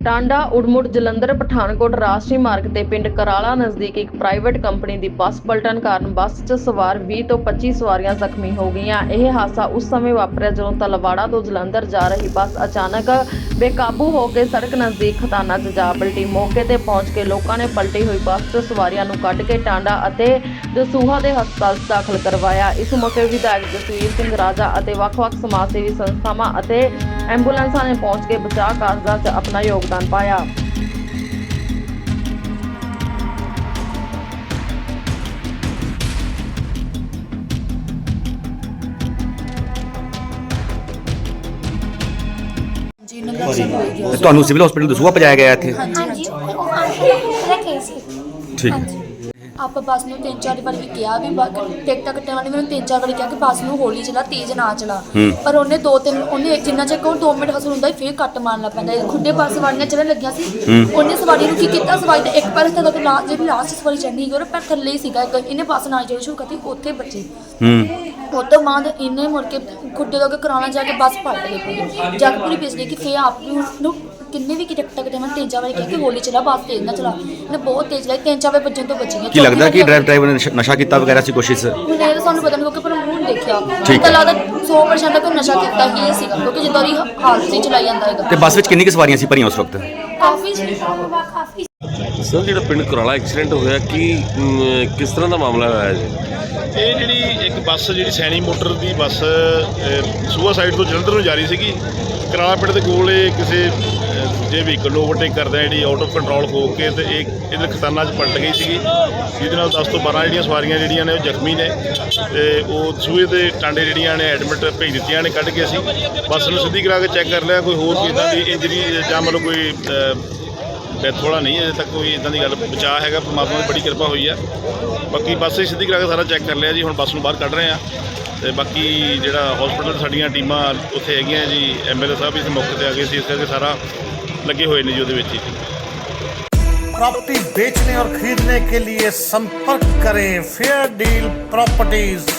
ਟਾਂਡਾ, ਉੜਮੁੜ, ਜਲੰਧਰ, ਪਠਾਨਕੋਟ, ਰਾਸ਼ਟਰੀ ਮਾਰਗ ਤੇ ਪਿੰਡ ਕਰਾਲਾ ਨਜ਼ਦੀਕ ਇੱਕ ਪ੍ਰਾਈਵੇਟ ਕੰਪਨੀ ਦੀ ਬੱਸ ਪਲਟਣ ਕਾਰਨ ਬੱਸ 'ਚ ਸਵਾਰ 20 ਤੋਂ 25 ਸਵਾਰੀਆਂ ਜ਼ਖਮੀ ਹੋ ਗਈਆਂ। ਇਹ ਹਾਦਸਾ ਉਸ ਸਮੇਂ ਵਾਪਰਿਆ ਜਦੋਂ ਤਲਵਾੜਾ ਤੋਂ ਜਲੰਧਰ ਜਾ ਰਹੀ ਬੱਸ ਅਚਾਨਕ ਬੇਕਾਬੂ ਹੋ ਕੇ ਸੜਕ ਨਜ਼ਦੀਕ ਖਤਾਨਾ 'ਚ ਜਾ ਪਲਟੀ। ਮੌਕੇ ਤੇ ਪਹੁੰਚ ਕੇ ਲੋਕਾਂ ਨੇ ਪਲਟੀ ਹੋਈ ਬੱਸ 'ਚ ਸਵਾਰੀਆਂ ਨੂੰ ਕੱਢ ਕੇ ਟਾਂਡਾ ਅਤੇ ਦਸੂਹਾ ਦੇ ਹਸਪਤਾਲ 'ਚ ਦਾਖਲ ਕਰਵਾਇਆ। ਇਸ ਮੌਕੇ ਵਿਧਾਇਕ ਜਸਵੀਰ ਸਿੰਘ ਰਾਜਾ ਅਤੇ ਵੱਖ-ਵੱਖ ਸਮਾਜ ਸੇਵੀ ਸੰਸਥਾਵਾਂ ਅਤੇ ਐਂਬੂਲੈਂਸਾਂ ਨੇ ਪਹੁੰਚ ਕੇ ਬਚਾਅ ਕਾਰਜਾਂ 'ਚ ਆਪਣਾ ਯੋਗਦਾਨ ਪਾਇਆ ਜੀ ਇਹਨਾਂ ਦਾ ਸਭ ਹੋ ਗਿਆ ਤੇ ਤੁਹਾਨੂੰ ਸਿਵਲ ਹਸਪੀਟਲ ਦਸੂਹਾ ਪਜਾਇਆ ਗਿਆ ਇੱਥੇ ਹਾਂਜੀ ਉਹ ਆਂਟੀ ਰੱਖੇ ਸੀ ਠੀਕ ਆਪਾਂ ਬੱਸ ਨੂੰ ਤਿੰਨ ਚਾਰ ਵਾਰੀ ਵੀ ਕਿਹਾ ਵੀ ਟਿਕਟਾਂ ਕੱਟਣ ਵਾਲੀ ਮੈਨੂੰ ਤਿੰਨ ਚਾਰ ਵਾਰੀ ਕਿਹਾ ਕਿ ਬੱਸ ਨੂੰ ਹੌਲੀ ਚਲਾ ਤੇਜ਼ ਨਾ ਚਲਾ। ਹੂੰ। ਪਰ ਉਹਨੇ ਦੋ ਤਿੰਨ ਉਹਨੇ ਜਿੰਨਾ ਚਿਰ ਕੋਲ 2 ਮਿੰਟ ਹਸਲ ਹੁੰਦਾ ਸੀ, ਫੇਰ ਕੱਟ ਮਾਰਨ ਲੱਗ ਪੈਂਦਾ ਖੁੱਡੇ ਬੱਸ ਸਵਾਰੀਆਂ ਚੜਨ ਲੱਗੀਆਂ ਸੀ। ਉਹਨੇ ਸਵਾਰੀ ਨੂੰ ਕੀ ਕੀਤਾ? ਸਵਾਰੀ ਦੇ ਇੱਕ ਪੈਰ ਤੱਕ ਲਾਸਟ ਜਿਹੜੀ ਲਾਸਟ ਸਵਾਰੀ ਚੜਨੀ ਸੀ ਉਹਦੇ ਪੈਰ ਥੱਲੇ ਹੀ ਸੀਗਾ ਇੱਕ। ਇਹਨੇ ਬੱਸ ਨਾਲ ਜਿਹੜੀ ਸ਼ੁਰੂ ਕਰਤੀ ਉੱਥੇ ਬੱਚੇ। ਹੂੰ। ਉਹ ਤੋਂ ਬਾਅਦ ਇਹਨੇ ਮੁੜ ਕੇ ਖੁੱਡੇ ਤੋਂ ਅੱਗੇ ਕਰਾਉਣਾ ਜਾ ਕੇ ਬੱਸ ਪਲਟ ਗਈ ਪੂਰੀ ਜਾ ਕੇ ਪੂਰੀ ਪਿਛਲੀ ਕਿ ਫੇਰ ਆਪ ਨੂੰ ਕਿੰਨੇ ਵੀ ਕਿ ਟਿਕਟਾਂ ਕਿਤੇ ਮੈਂ ਤਿੰਨ ਚਾਰ ਵਾਰੀ ਕਿਹਾ ਕਿ ਹੌਲੀ ਚਲਾ ਬੱਸ ਤੇਜ਼ ਨਾ ਚਲਾ। ਇਹਨੇ ਬਹੁਤ ਤੇਜ਼ ਚਲਾਈ ਤਿੰਨ ਚਾਰ ਵਾਰ ਵੱਜਣ ਤੋਂ ਬਚੀ ਕੀ ਲੱਗਦਾ ਕਿ ਡਰਾਈਵ ਡਰਾਈਵਰ ਨੇ ਨਸ਼ਾ- ਨਸ਼ਾ ਕੀਤਾ ਵਗੈਰਾ ਸੀ ਕੋਸ਼ਿਸ਼ ਹੁਣ ਇਹ ਤਾਂ ਸਾਨੂੰ ਪਤਾ ਨਹੀਂ ਕਿਉਂਕਿ ਪਰ ਮੂੰਹ ਨਹੀਂ ਦੇਖਿਆ। ਠੀਕ ਤਾਂ ਲੱਗਦਾ 100% ਕੋਈ ਨਸ਼ਾ ਕੀਤਾ ਹੀ ਇਹ ਸੀਗਾ ਕਿਉਂਕਿ ਜਦੋਂ ਦੀ ਹਾਲਤ ਸੀ ਚਲਾਈ ਜਾਂਦਾ ਤੇ ਹੈਗਾ ਬੱਸ ਵਿੱਚ ਕਿੰਨੀ ਕੁ ਸਵਾਰੀਆਂ ਸੀ ਭਰੀਆਂ ਉਸ ਵਕਤ? ਕਾਫੀ ਸੀ। ਕਾਫੀ ਸਰ ਜਿਹੜਾ ਪਿੰਡ ਕੁਰਾਲਾ ਐਕਸੀਡੈਂਟ ਹੋਇਆ ਕੀ ਅਮ, ਕਿਸ ਤਰ੍ਹਾਂ ਦਾ ਮਾਮਲਾ ਹੋਇਆ ਜੀ? ਇਹ ਜਿਹੜੀ ਇੱਕ ਬੱਸ, ਜਿਹੜੀ ਸੈਣੀ ਮੋਟਰ ਦੀ ਬੱਸ ਸੂਆ ਸਾਈਡ ਤੋਂ ਜਲੰਧਰ ਨੂੰ ਜਾ ਰਹੀ ਸੀਗੀ। ਕਰਾਲਾ ਪਿੰਡ ਦੇ ਕੋਲ ਇਹ ਕਿਸੇ ਜੇ ਵਹੀਕਲ ਨੂੰ ਓਵਰਟੇਕ ਕਰਦਾ ਜਿਹੜੀ ਆਊਟ ਆਫ ਕੰਟਰੋਲ ਹੋ ਕੇ ਤੇ ਇਹ ਇਹਦੇ ਖਤਾਨਾ 'ਚ ਪਲਟ ਗਈ ਸੀਗੀ। ਜਿਹਦੇ ਨਾਲ 10 ਤੋਂ 12 ਜਿਹੜੀਆਂ ਸਵਾਰੀਆਂ ਜਿਹੜੀਆਂ ਨੇ ਉਹ ਜ਼ਖਮੀ ਨੇ ਤੇ ਉਹ ਸੂਏ ਦੇ ਟਾਂਡੇ ਜਿਹੜੀਆਂ ਨੇ ਐਡਮਿਟ ਭੇਜ ਦਿੱਤੀਆਂ ਨੇ, ਕੱਢ ਕੇ ਅਸੀਂ ਬੱਸ ਨੂੰ ਸਿੱਧੀ ਕਰਾ ਕੇ ਚੈੱਕ ਕਰ ਲਿਆ, ਕੋਈ ਹੋਰ ਕੋਈ ਇਦਾਂ ਦੀ ਇੰਜਰੀ ਜਾਂ ਮਤਲਬ ਕੋਈ ਡੈਥ ਵਾਲਾ ਨਹੀਂ ਅਜੇ ਤੱਕ ਕੋਈ ਇਦਾਂ ਦੀ ਗੱਲ ਬਚਾਅ ਹੈਗਾ ਪਰਮਾਤਮਾ ਦੀ ਬੜੀ ਕਿਰਪਾ ਹੋਈ ਆ ਬਾਕੀ ਬੱਸ ਹੀ ਸਿੱਧੀ ਕਰਾ ਕੇ ਸਾਰਾ ਚੈੱਕ ਕਰ ਲਿਆ ਜੀ ਹੁਣ ਬੱਸ ਨੂੰ ਬਾਹਰ ਕੱਢ ਰਹੇ ਆ ਤੇ ਬਾਕੀ ਜਿਹੜਾ ਹਸਪੀਟਲ ਸਾਡੀਆਂ ਟੀਮਾਂ ਉੱਥੇ ਹੈਗੀਆਂ ਜੀ ਐਮਐਲਏ ਸਾਹਿਬ ਵੀ ਇਸ ਮੌਕੇ ਤੇ ਆ ਗਏ ਸੀ ਇਸ ਕਰਕੇ ਸਾਰਾ ਲੱਗੇ ਹੋਏ ਨੇ ਜੀ ਉਹਦੇ ਵਿੱਚ ਹੀ प्रॉपर्टी बेचने और खरीदने के लिए संपर्क करें फेयर डील प्रॉपर्टीज